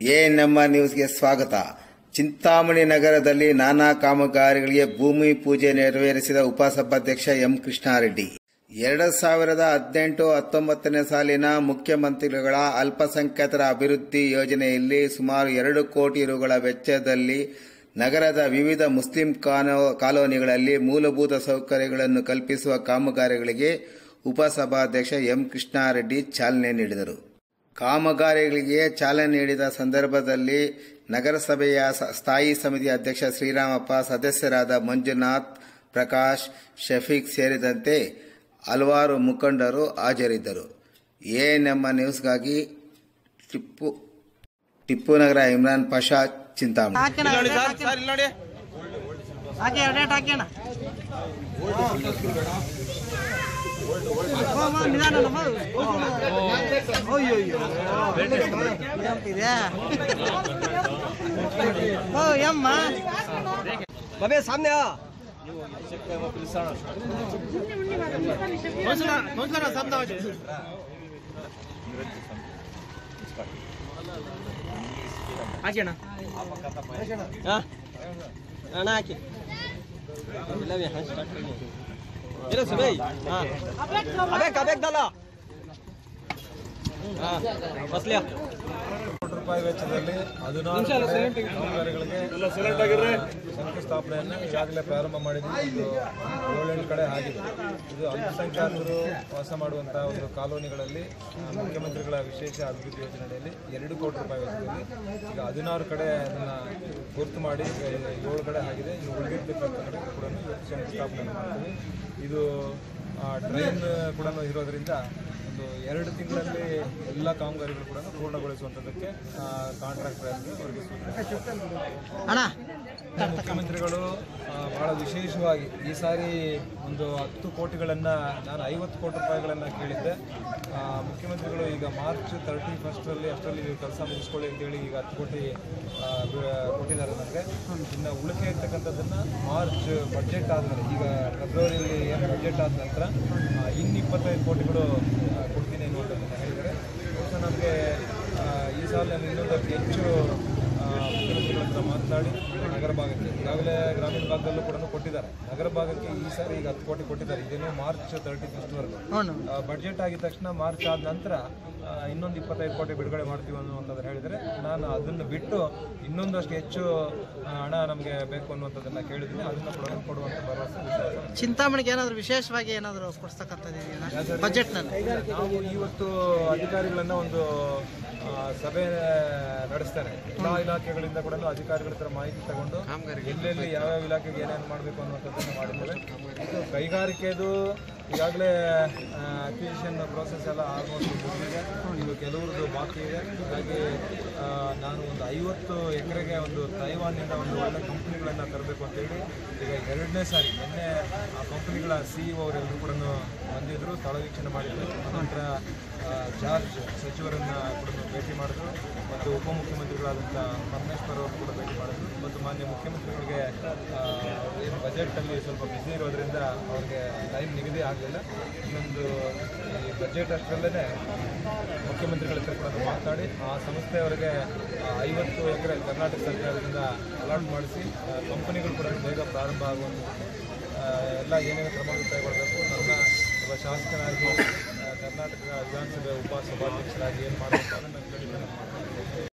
A R ನ್ಯೂಸ್ಗೆ ಸ್ವಾಗತ. ಚಿಂತಾಮಣಿ ನಗರದಲ್ಲಿ ನಾನಾ ಕಾಮಗಾರಿಗಳಿಗೆ ಭೂಮಿ ಪೂಜೆ ನೆರವೇರಿಸಿದ ಉಪಸಭಾಧ್ಯಕ್ಷ ಎಂ ಕೃಷ್ಣಾರೆಡ್ಡಿ. ಎರಡು ಸಾವಿರದ ಹದಿನೆಂಟು ಹತ್ತೊಂಬತ್ತನೇ ಸಾಲಿನ ಮುಖ್ಯಮಂತ್ರಿಗಳ ಅಲ್ಪಸಂಖ್ಯಾತರ ಅಭಿವೃದ್ಧಿ ಯೋಜನೆಯಲ್ಲಿ ಸುಮಾರು ಎರಡು ಕೋಟಿ ರುಗಳ ವೆಚ್ಚದಲ್ಲಿ ನಗರದ ವಿವಿಧ ಮುಸ್ಲಿಂ ಕಾಲೋನಿಗಳಲ್ಲಿ ಮೂಲಭೂತ ಸೌಕರ್ಯಗಳನ್ನು ಕಲ್ಪಿಸುವ ಕಾಮಗಾರಿಗಳಿಗೆ ಉಪಸಭಾಧ್ಯಕ್ಷ ಎಂ ಕೃಷ್ಣಾರೆಡ್ಡಿ ಚಾಲನೆ ನೀಡಿದರು. ಕಾಮಗಾರಿಗಳಿಗೆ ಚಾಲನೆ ನೀಡಿದ ಸಂದರ್ಭದಲ್ಲಿ ನಗರಸಭೆಯ ಸ್ಥಾಯಿ ಸಮಿತಿ ಅಧ್ಯಕ್ಷ ಶ್ರೀರಾಮಪ್ಪ ಸದಸ್ಯರಾದ ಮಂಜುನಾಥ್ ಪ್ರಕಾಶ್ ಶಫೀಕ್ ಸೇರಿದಂತೆ ಹಲವಾರು ಮುಖಂಡರು ಹಾಜರಿದ್ದರು. ಎಎನ್ಎಂ ನ್ಯೂಸ್ಗಾಗಿ ಟಿಪ್ಪು ಟಿಪ್ಪು ನಗರ ಇಮ್ರಾನ್ ಪಾಷಾ ಚಿಂತಾಮಣಿ. ನಿಧಾನ ಅಯ್ಯೋ ಇದೆ ಓ ಯಮ್ಮ ಬಾಬೆ ಸಾಮ್ನೆ ಹಾಕ್ಯಣ ಅಣ್ಣ ಹಾಕಿ ಇಲ್ಲ ಬೇ, ಹಂಚ್ ಸ್ಟಾರ್ಟ್ ಮಾಡಿ. ಇರು ಸುಬೈ ಹಾ ಅಬೇಕ್ ಅಬೇಕ್ ದಲ್ಲ ಹಾ ಬಸ್ಲಿಯಾ ಕೋಟಿ ರೂಪಾಯಿ ವೆಚ್ಚದಲ್ಲಿ ಹದಿನಾರು ಕಾಮಗಾರಿಗಳಿಗೆ ಶಂಕುಸ್ಥಾಪನೆಯನ್ನು ಈಗಾಗಲೇ ಪ್ರಾರಂಭ ಮಾಡಿದ್ವಿ ಇದು ಏಳೆಂಟು ಕಡೆ ಆಗಿದೆ ಇದು ಅಲ್ಪಸಂಖ್ಯಾತರು ವಾಸ ಮಾಡುವಂತಹ ಒಂದು ಕಾಲೋನಿಗಳಲ್ಲಿ ಮುಖ್ಯಮಂತ್ರಿಗಳ ವಿಶೇಷ ಅಭಿವೃದ್ಧಿ ಯೋಜನೆಯಲ್ಲಿ ಎರಡು ಕೋಟಿ ರೂಪಾಯಿ ವೆಚ್ಚದಲ್ಲಿ ಈಗ ಹದಿನಾರು ಕಡೆ ಅದನ್ನು ಗುರುತು ಮಾಡಿ ಈಗ ಏಳು ಕಡೆ ಆಗಿದೆ. ಇನ್ನು ಉಳಿದಿರ್ತಕ್ಕಂಥ ಕಡೆ ಕೂಡ ಶಂಕುಸ್ಥಾಪನೆ ಮಾಡ್ತೀವಿ. ಇದು ಟ್ರೈನ್ ಕೂಡ ಇರೋದ್ರಿಂದ ಒಂದು ಎರಡು ತಿಂಗಳಲ್ಲಿ ಎಲ್ಲ ಕಾಮಗಾರಿಗಳು ಕೂಡ ಪೂರ್ಣಗೊಳಿಸುವಂಥದ್ದಕ್ಕೆ ಕಾಂಟ್ರಾಕ್ಟರ್ ಅಣ್ಣ. ಮುಖ್ಯಮಂತ್ರಿಗಳು ಬಹಳ ವಿಶೇಷವಾಗಿ ಈ ಸಾರಿ ಒಂದು ಹತ್ತು ಕೋಟಿಗಳನ್ನು ನಾನು ಐವತ್ತು ಕೋಟಿ ರೂಪಾಯಿಗಳನ್ನು ಕೇಳಿದ್ದೆ. ಮುಖ್ಯಮಂತ್ರಿಗಳು ಈಗ ಮಾರ್ಚ್ ತರ್ಟಿ ಫಸ್ಟಲ್ಲಿ ಅಷ್ಟರಲ್ಲಿ ನೀವು ಕೆಲಸ ಮುಗಿಸ್ಕೊಳ್ಳಿ ಅಂತೇಳಿ ಈಗ ಹತ್ತು ಕೋಟಿ ಕೊಟ್ಟಿದ್ದಾರೆ ನನಗೆ ಇನ್ನು ಉಳಿಕೆ ಇರ್ತಕ್ಕಂಥದ್ದನ್ನು ಮಾರ್ಚ್ ಬಜೆಟ್ ಆದಮೇಲೆ ಈಗ ಫೆಬ್ರವರಿಯಲ್ಲಿ ಏನು ಬಜೆಟ್ ಆದ ನಂತರ ಇನ್ನಿಪ್ಪತ್ತೈದು ಇನ್ನು ಇಪ್ಪತ್ತೈದು ಕೋಟಿಗಳು ಕೊಡ್ತೀನಿ ಅನ್ನುವಂಥದ್ದನ್ನು ಹೇಳಿದರೆ ಬಹುಶಃ ನಮಗೆ ಈ ಸಾಲ ಇನ್ನೊಂದು ಇನ್ನೊಂದಕ್ಕೆ ಹೆಚ್ಚು ಮುಖ್ಯಮಂತ್ರಿಗಳ ಹತ್ರ ಮಾತನಾಡಿ ನಗರ ಭಾಗಕ್ಕೆ ಈಗಾಗಲೇ ಗ್ರಾಮೀಣ ಭಾಗದಲ್ಲೂ ಕೂಡ ಕೊಟ್ಟಿದ್ದಾರೆ. ನಗರ ಭಾಗಕ್ಕೆ ಈ ಸಾರಿ ಈಗ ಹತ್ತು ಕೋಟಿ ಕೊಟ್ಟಿದ್ದಾರೆ. ಇದೇನು ಮಾರ್ಚ್ ತರ್ಟಿ ಫಸ್ಟ್ವರೆಗೂ ಬಜೆಟ್ ಬಡ್ಜೆಟ್ ಆಗಿದ ತಕ್ಷಣ ಮಾರ್ಚ್ ಆದ ನಂತರ ಇನ್ನೊಂದು ಇಪ್ಪತ್ತೈದು ಕೋಟಿ ಬಿಡುಗಡೆ ಮಾಡ್ತೀವಿ ಅನ್ನುವಂಥದ್ದು ಹೇಳಿದರೆ ನಾನು ಅದನ್ನು ಬಿಟ್ಟು ಇನ್ನೊಂದಷ್ಟು ಹೆಚ್ಚು ಹಣ ನಮಗೆ ಬೇಕು ಅನ್ನುವಂಥದ್ದನ್ನು ಕೇಳಿದ್ದೀನಿ. ಅದನ್ನು ಕೂಡ ಕೊಡುವಂಥ ಭರವಸೆ ಚಿಂತಾಮಣಿಗೆ ಏನಾದರೂ ವಿಶೇಷವಾಗಿ ಏನಾದರೂ ಕೊಡಿಸ್ತಕ್ಕಂಥದ್ದು ಬಜೆಟ್ನಲ್ಲಿ. ನಾವು ಇವತ್ತು ಅಧಿಕಾರಿಗಳನ್ನ ಒಂದು ಸಭೆ ನಡೆಸ್ತಾರೆ. ಎಲ್ಲ ಇಲಾಖೆಗಳಿಂದ ಕೂಡ ಅಧಿಕಾರಿಗಳ ಹತ್ರ ಮಾಹಿತಿ ತಗೊಂಡು ಎಲ್ಲೆಲ್ಲಿ ಯಾವ್ಯಾವ ಇಲಾಖೆಗೆ ಏನೇನು ಮಾಡಬೇಕು ಅನ್ನುವಂಥದ್ದನ್ನು ಮಾಡಿದ್ದೇವೆ. ಇದು ಕೈಗಾರಿಕೆದು ಈಗಾಗಲೇ ಅಕ್ವಿಸಿಷನ್ ಪ್ರೋಸೆಸ್ ಎಲ್ಲ ಆಲ್ಮೋಸ್ಟ್ ಮುಗಿದಿದೆ ಇದು ಕೆಲವ್ರದ್ದು ಬಾಕಿ ಇದೆ. ಹಾಗಾಗಿ ನಾನು ಒಂದು ಐವತ್ತು ಎಕರೆಗೆ ಒಂದು ತೈವಾನಿಂದ ಒಂದು ಒಳ್ಳೆ ಕಂಪ್ನಿಗಳನ್ನು ತರಬೇಕು ಅಂತೇಳಿ ಈಗ ಎರಡನೇ ಸಾರಿ ನಿನ್ನೆ ಆ ಕಂಪ್ನಿಗಳ ಸಿ ಇ ಅವರೆಲ್ಲರೂ ಕೂಡ ಬಂದಿದ್ದರು ಸ್ಥಳ ವೀಕ್ಷಣೆ ಮಾಡಿದ್ರು. ನಂತರ ಆ, ಜಾರ್ಜ್ ಸಚಿವರನ್ನು ಕೂಡ ಭೇಟಿ ಮಾಡಿದ್ರು. ಮತ್ತು ಉಪಮುಖ್ಯಮಂತ್ರಿಗಳಾದಂಥ ಪರಮೇಶ್ವರ್ ಅವರು ಕೂಡ ಭೇಟಿ ಮಾಡಿದ್ರು. ಮತ್ತು ಮಾನ್ಯ ಮುಖ್ಯಮಂತ್ರಿಗಳಿಗೆ ಏನು ಬಜೆಟಲ್ಲಿ ಸ್ವಲ್ಪ ಬ್ಯುಸಿ ಇರೋದ್ರಿಂದ ಅವ್ರಿಗೆ ಟೈಮ್ ನಿಗದಿ ಆಗಲಿಲ್ಲ. ಇನ್ನೊಂದು ಈ ಬಜೆಟ್ ಅಷ್ಟರಲ್ಲೇ ಮುಖ್ಯಮಂತ್ರಿಗಳ ಹತ್ರ ಕೂಡ ಮಾತಾಡಿ ಆ ಸಂಸ್ಥೆಯವರಿಗೆ ಐವತ್ತು ಎಕರೆ ಕರ್ನಾಟಕ ಸರ್ಕಾರದಿಂದ ಅಲಾಟ್ ಮಾಡಿಸಿ ಕಂಪನಿಗಳು ಕೂಡ ಬೇಗ ಪ್ರಾರಂಭ ಆಗುವಂಥದ್ದು ಆ, ಎಲ್ಲ ಏನೇನು ಕ್ರಮಗಳು ಕೈಗೊಳ್ಳಬೇಕು ನನ್ನ ಒಬ್ಬ ಶಾಸಕನಾಗಿ ಕರ್ನಾಟಕ ವಿಧಾನಸಭೆ ಉಪಸಭಾಧ್ಯಕ್ಷರಾಗಿ ಏನು ಮಾಡಬೇಕು ಅನ್ನೋ ನನ್ನ ಕಡಿಮೆ